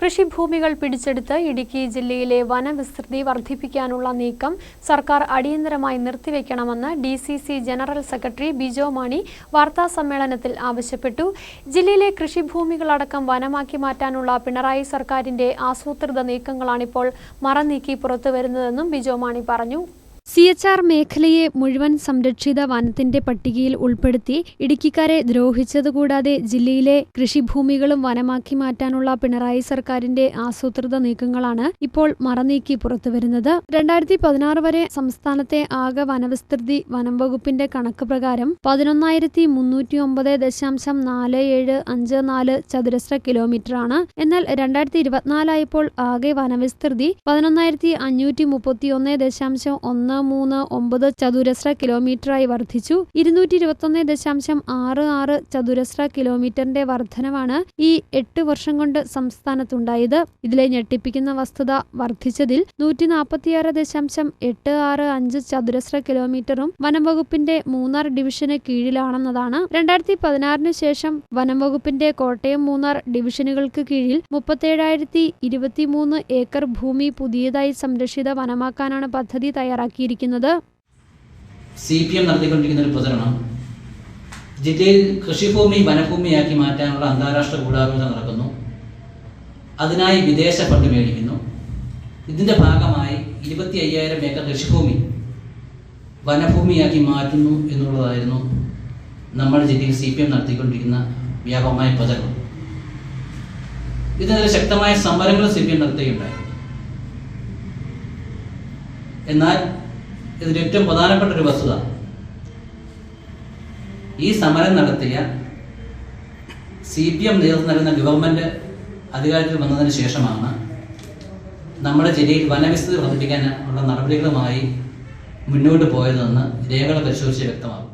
കൃഷിഭൂമികൾ പിടിച്ചെടുത്ത് ഇടുക്കി ജില്ലയിലെ വനവിസ്തൃതി വർദ്ധിപ്പിക്കാനുള്ള നീക്കം സർക്കാർ അടിയന്തരമായി നിർത്തിവെക്കണമെന്ന് D C C general secretary Bijo Mani വാർത്താസമ്മേളനത്തിൽ ആവശ്യപ്പെട്ടു. ജില്ലയിലെ കൃഷിഭൂമികളടക്കം വനമാക്കി മാറ്റാനുള്ള പിണറായി സർക്കാരിന്റെ ആസൂത്രിത നീക്കങ്ങളാണിപ്പോൾ മറനീക്കി പുറത്തുവരുന്നതെന്നും ബിജോ മാണി പറഞ്ഞു. സി എച്ച് ആർ മേഖലയെ മുഴുവൻ സംരക്ഷിത വനത്തിന്റെ പട്ടികയിൽ ഉൾപ്പെടുത്തി ഇടുക്കിക്കാരെ ദ്രോഹിച്ചതുകൂടാതെ ജില്ലയിലെ കൃഷിഭൂമികളും വനമാക്കി മാറ്റാനുള്ള പിണറായി സർക്കാരിന്റെ ആസൂത്രിത നീക്കങ്ങളാണ് ഇപ്പോൾ മറനീക്കി പുറത്തുവരുന്നത്. രണ്ടായിരത്തി പതിനാറ് വരെ സംസ്ഥാനത്തെ ആകെ വനവിസ്തൃതി വനം വകുപ്പിന്റെ കണക്ക് പ്രകാരം പതിനൊന്നായിരത്തി മുന്നൂറ്റി ഒമ്പത് ദശാംശം നാല് ഏഴ് അഞ്ച് നാല് ചതുരശ്ര എന്നാൽ രണ്ടായിരത്തി ഇരുപത്തിനാലായപ്പോൾ ആകെ വനവിസ്തൃതി പതിനൊന്നായിരത്തി അഞ്ഞൂറ്റി മുപ്പത്തി ഒന്ന് ദശാംശം ഒന്ന് മൂന്ന് ഒമ്പത് ചതുരശ്ര കിലോമീറ്ററായി വർദ്ധിച്ചു. ഇരുന്നൂറ്റി ഇരുപത്തൊന്ന് ദശാംശം ആറ് ആറ് ചതുരശ്ര കിലോമീറ്ററിന്റെ വർധനവാണ് ഈ എട്ട് വർഷം കൊണ്ട് സംസ്ഥാനത്തുണ്ടായത്. ഇതിലെ ഞെട്ടിപ്പിക്കുന്ന വസ്തുത വർദ്ധിച്ചതിൽ നൂറ്റി നാൽപ്പത്തിയാറ് ദശാംശം എട്ട് ആറ് അഞ്ച് ചതുരശ്ര കിലോമീറ്ററും വനം വകുപ്പിന്റെ മൂന്നാർ ഡിവിഷന് കീഴിലാണെന്നതാണ്. രണ്ടായിരത്തി പതിനാറിന് ശേഷം വനം വകുപ്പിന്റെ കോട്ടയം മൂന്നാർ ഡിവിഷനുകൾക്ക് കീഴിൽ മുപ്പത്തേഴായിരത്തി ഇരുപത്തിമൂന്ന് ഏക്കർ ഭൂമി പുതിയതായി സംരക്ഷിത വനമാക്കാനാണ് പദ്ധതി തയ്യാറാക്കിയിരിക്കുന്നത് സി പി എം നടത്തിക്കൊണ്ടിരിക്കുന്ന ഒരു പ്രചരണം ജില്ലയിൽ കൃഷിഭൂമി വനഭൂമിയാക്കി മാറ്റാനുള്ള അന്താരാഷ്ട്ര ഗൂഢാലോചന നടക്കുന്നു. അതിനായി വിദേശ ഫണ്ട് മേടിക്കുന്നു. ഇതിന്റെ ഭാഗമായി ഇരുപത്തി അയ്യായിരം ഏക്കർ കൃഷിഭൂമി വനഭൂമിയാക്കി മാറ്റുന്നു എന്നുള്ളതായിരുന്നു നമ്മുടെ ജില്ലയിൽ സി പി എം നടത്തിക്കൊണ്ടിരിക്കുന്ന വ്യാപകമായ പ്രചരണം. ഇതിനെതിരെ ശക്തമായ സമരങ്ങൾ സി പി എം നടത്തുകയുണ്ടായി. എന്നാൽ ഇതിൽ ഏറ്റവും പ്രധാനപ്പെട്ട ഒരു വസ്തുത. ഈ സമരം നടത്തിയ സി പി എം നേതൃത്വം നൽകുന്ന ഗവൺമെന്റ് അധികാരത്തിൽ വന്നതിന് ശേഷമാണ് നമ്മുടെ ജില്ലയിൽ വനവിസ്തൃതി വർദ്ധിപ്പിക്കാൻ ഉള്ള നടപടികളുമായി മുന്നോട്ട് പോയതെന്ന് രേഖകൾ പരിശോധിച്ച് വ്യക്തമാകും.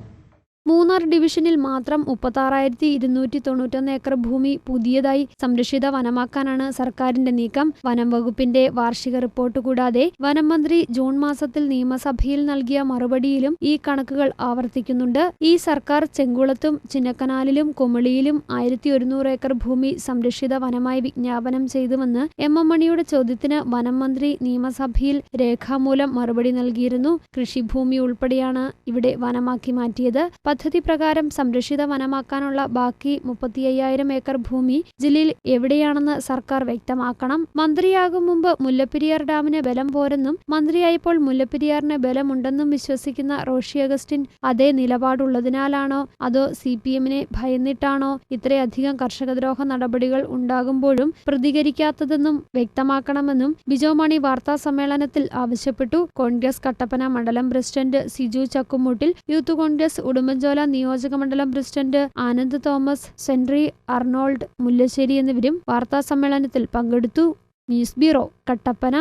മൂന്നാർ ഡിവിഷനിൽ മാത്രം മുപ്പത്താറായിരത്തി ഇരുന്നൂറ്റി തൊണ്ണൂറ്റൊന്ന് ഏക്കർ ഭൂമി പുതിയതായി സംരക്ഷിത വനമാക്കാനാണ് സർക്കാരിന്റെ നീക്കം. വനം വകുപ്പിന്റെ വാർഷിക റിപ്പോർട്ട് കൂടാതെ വനം മന്ത്രി ജൂൺ മാസത്തിൽ നിയമസഭയിൽ നൽകിയ മറുപടിയിലും ഈ കണക്കുകൾ ആവർത്തിക്കുന്നുണ്ട്. ഈ സർക്കാർ ചെങ്കുളത്തും ചിന്നക്കനാലിലും കുമളിയിലും ആയിരത്തി ഒരുന്നൂറ് ഏക്കർ ഭൂമി സംരക്ഷിത വനമായി വിജ്ഞാപനം ചെയ്തുവെന്ന് എം എം മണിയുടെ ചോദ്യത്തിന് വനം മന്ത്രി നിയമസഭയിൽ രേഖാമൂലം മറുപടി നൽകിയിരുന്നു. കൃഷിഭൂമി ഉൾപ്പെടെയാണ് ഇവിടെ വനമാക്കി മാറ്റിയത്. പദ്ധതി പ്രകാരം സംരക്ഷിത വനമാക്കാനുള്ള ബാക്കി മുപ്പത്തി അയ്യായിരം ഏക്കർ ഭൂമി ജില്ലയിൽ എവിടെയാണെന്ന് സർക്കാർ വ്യക്തമാക്കണം. മന്ത്രിയാകും മുമ്പ് മുല്ലപ്പെരിയാർ ഡാമിന് ബലം പോരെന്നും മന്ത്രിയായപ്പോൾ മുല്ലപ്പെരിയാറിന് ബലമുണ്ടെന്നും വിശ്വസിക്കുന്ന റോഷി അഗസ്റ്റിൻ അതേ നിലപാടുള്ളതിനാലാണോ? അതോ സി പി എമ്മിനെ ഭയന്നിട്ടാണോ? ഇത്രയധികം കർഷകദ്രോഹ നടപടികൾ ഉണ്ടാകുമ്പോഴും പ്രതികരിക്കാത്തതെന്നും വ്യക്തമാക്കണമെന്നും ബിജോ മണി വാർത്താ സമ്മേളനത്തിൽ ആവശ്യപ്പെട്ടു. കോൺഗ്രസ് കട്ടപ്പന മണ്ഡലം പ്രസിഡന്റ് സിജു ചക്കുമൂട്ടിൽ യൂത്ത് കോൺഗ്രസ് ഉടുമ്പൻചോല നിയോജക മണ്ഡലം president Anand Thomas sentry Arnold Mullassery എന്നിവരും വാർത്താ സമ്മേളനത്തിൽ പങ്കെടുത്തു. News bureau Kattappana.